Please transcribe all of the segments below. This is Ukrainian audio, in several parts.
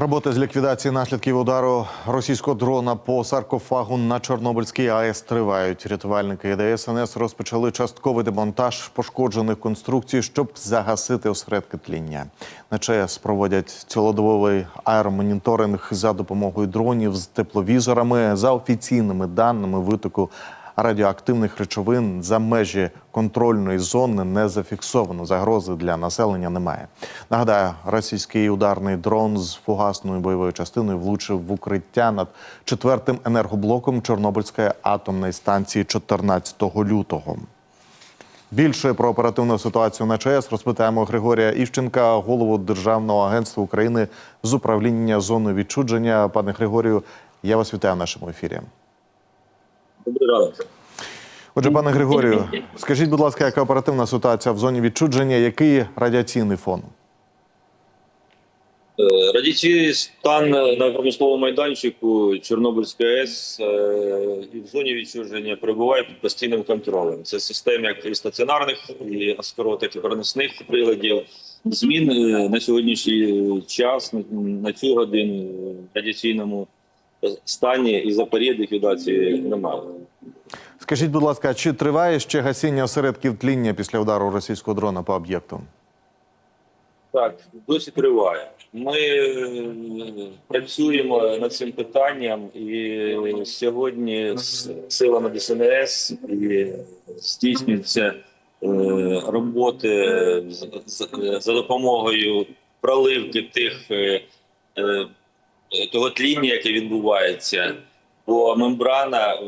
Роботи з ліквідації наслідків удару російського дрона по саркофагу на Чорнобильській АЕС тривають. Рятувальники ДСНС розпочали частковий демонтаж пошкоджених конструкцій, щоб загасити осередки тління. На ЧАЕС проводять цілодобовий аеромоніторинг за допомогою дронів з тепловізорами. За офіційними даними витоку радіоактивних речовин за межі контрольної зони не зафіксовано. Загрози для населення немає. Нагадаю, російський ударний дрон з фугасною бойовою частиною влучив в укриття над четвертим енергоблоком Чорнобильської атомної станції 14 лютого. Більше про оперативну ситуацію на ЧАЕС розпитаємо Григорія Іщенка, голову Державного агентства України з управління зоною відчудження. Пане Григорію, я вас вітаю в нашому ефірі. Добрий ранок. Отже, пане Григорію, скажіть, будь ласка, яка оперативна ситуація в зоні відчудження? Який радіаційний фон? Е, Радіаційний стан на промисловому майданчику Чорнобильської АЕС е, і в зоні відчуження перебуває під постійним контролем. Це системи як і стаціонарних, і аскорот, так і переносних приладів. Змін е, на сьогоднішній час на цю годину в радіаційному стані і за період ліквідації немає. Скажіть, будь ласка, чи триває ще гасіння осередків тління після удару російського дрона по об'єкту? Так, досі триває. Ми е, працюємо над цим питанням, і сьогодні з силами ДСНС і здійснюються е, роботи за допомогою проливки тих е, того тління, яке відбувається. Бо мембрана е,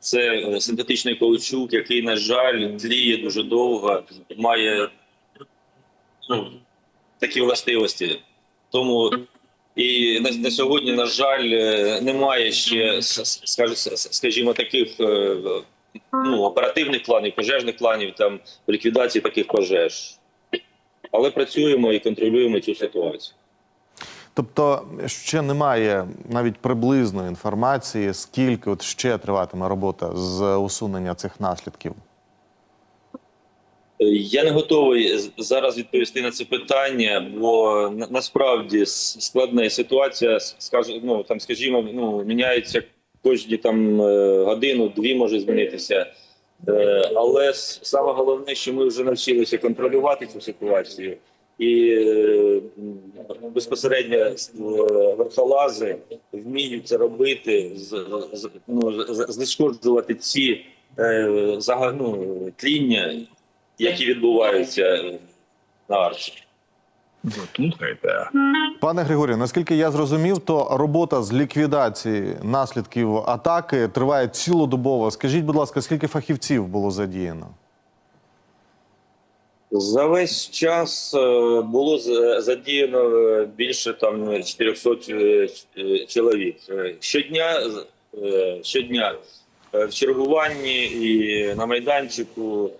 це синтетичний каучук, який, на жаль, тліє дуже довго, має ну, такі властивості. Тому і на, на сьогодні, на жаль, е, немає ще скажімо, таких е, ну, оперативних планів, пожежних планів там ліквідації таких пожеж. Але працюємо і контролюємо цю ситуацію. Тобто ще немає навіть приблизної інформації, скільки от ще триватиме робота з усунення цих наслідків. Е, Я не готовий зараз відповісти на це питання, бо насправді складна ситуація. с- скаже- ну там, скажімо, ну міняється кожні там е, годину, дві може змінитися. Е, Але саме головне, що ми вже навчилися контролювати цю ситуацію, і безпосередньо е, верхолази вміють це робити, з, з- ну, знешкоджувати ці е, ну, тління, які відбуваються на арчі. Слухайте. Пане Григорію, наскільки я зрозумів, то робота з ліквідації наслідків атаки триває цілодобово. Скажіть, будь ласка, скільки фахівців було задіяно? За весь час е, було задіяно е, більше там 400 е, чоловік. Щодня, щодня в чергуванні і на майданчику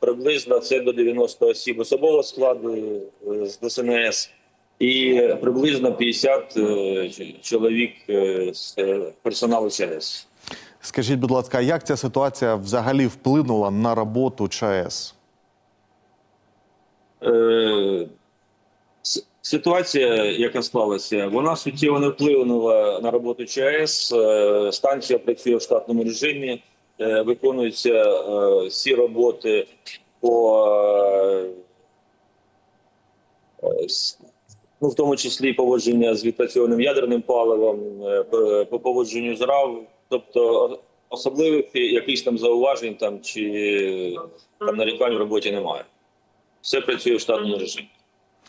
приблизно це до 90 осіб особового складу з ДСНС і приблизно 50 е, чоловік з персоналу ЧАЕС. Скажіть, будь ласка, як ця ситуація взагалі вплинула на роботу ЧАЕС? Е, Ситуація, яка склалася, вона суттєво не вплинула на роботу ЧАЕС. Е, Станція працює в штатному режимі, е, виконуються всі роботи по ну, в тому числі поводження з відпрацьованим ядерним паливом, по поводженню з РАВ. Тобто особливих якихось там зауважень там чи там нарікань в роботі немає. Все працює в штатному режимі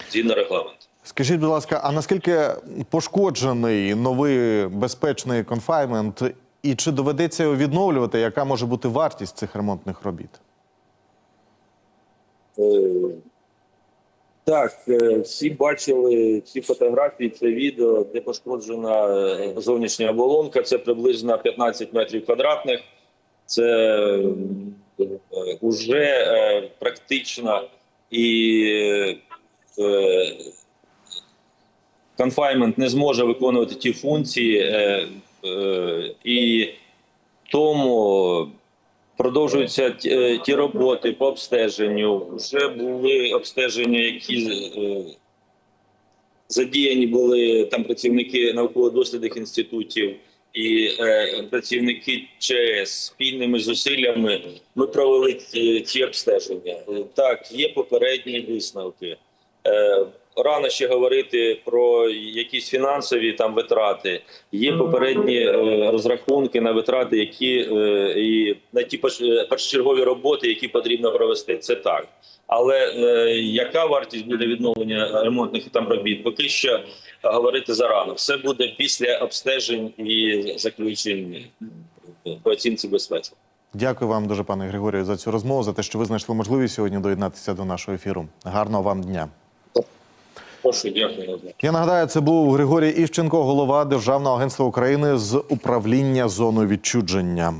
згідно регламенту. Скажіть, будь ласка, а наскільки пошкоджений новий безпечний конфаймент, і чи доведеться його відновлювати? Яка може бути вартість цих ремонтних робіт? Е, Так, е, всі бачили ці фотографії, це відео, де пошкоджена е, зовнішня оболонка. Це приблизно 15 метрів квадратних. Це е, уже е, практично і конфаймент не зможе виконувати ті функції, е, е, і тому продовжуються ті, е, роботи по обстеженню. Вже були обстеження, які Задіяні були там працівники науково-дослідних інститутів і е, працівники ЧС спільними зусиллями. Ми провели ці обстеження. Е, Так, є попередні висновки. Е, Рано ще говорити про якісь фінансові там витрати. Є попередні е, розрахунки на витрати, які е, і на ті перш- першочергові роботи, які потрібно провести. Це так. Але е, яка вартість буде відновлення ремонтних там робіт? Поки що говорити зарано. Все буде після обстежень і заключень по оцінці безпеки. Дякую вам дуже, пане Григорію, за цю розмову, за те, що ви знайшли можливість сьогодні доєднатися до нашого ефіру. Гарного вам дня. Прошу, дякую. Я нагадаю, це був Григорій Іщенко, голова Державного агентства України з управління зоною відчудження.